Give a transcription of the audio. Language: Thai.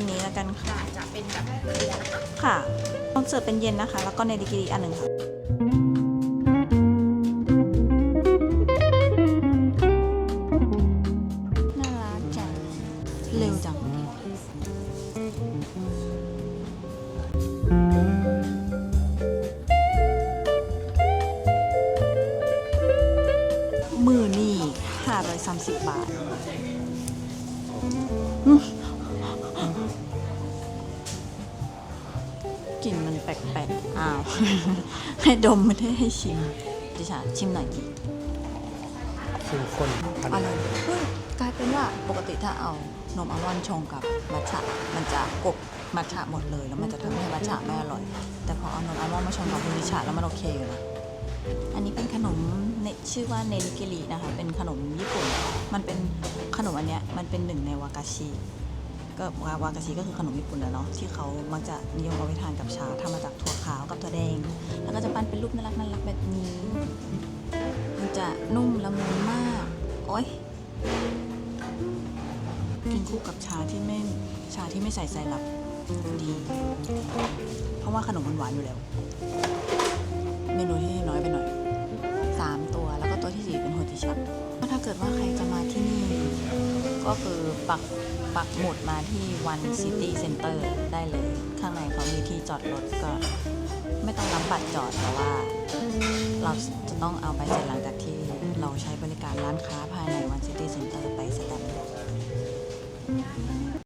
นนี้แล้วกันค่ะ จะเป็นแบบเรียนนะคะค่ะต้องเสิร์ฟเป็นเย็นนะคะ แล้วก็ในดิกิริอันหนึ่งค่ะน่ารักจังเร็วจัง มือนี่530 บาทอืม กลิ่นมันแปลกๆ อ้าว ให้ดมไม่ได้ให้ชิม ดิฉันชิมหน่อยดิคือคนพันอร่อยเฮ้ยกลายเป็นว่าปกติถ้าเอานมอัลมอนด์ชงกับมัทฉะมันจะกบมัทฉะหมดเลย แล้วมันจะทำให้มัทฉะไม่อร่อย แต่พอเอานมอัลมอนด์มาชงกับบูนิชะแล้วมันโอเคอยู่นะอันนี้เป็นขนมเนชื่อว่าเนริเกรินะคะ เป็นขนมญี่ปุ่น มันเป็นขนมอันเนี้ยมันเป็นหนึ่งในวากาชิ ก็วาวากาชิก็คือขนมญี่ปุ่นนะเนาะที่เขามักจะนิยมเอาไปทานกับชาทำมาจากถั่วขาวกับถั่วแดง แล้วก็จะปั้นเป็นรูปน่ารักน่ารักแบบนี้ มันจะนุ่มละมุนมาก โอ๊ยกินคู่กับชาที่ไม่ชาที่ไม่ใส่ไซรัปดี เพราะว่าขนมมันหวานอยู่แล้ว เมนูที่ ก็คือปักปักหมุดมาที่วันซิตี้เซ็นเตอร์ได้เลย ข้างในเขามีที่จอดรถก็ ไม่ต้องรับบัตรจอดแต่ว่า เราจะต้องเอาไปเสร็จหลังจากที่เราใช้บริการร้านค้าภายในวั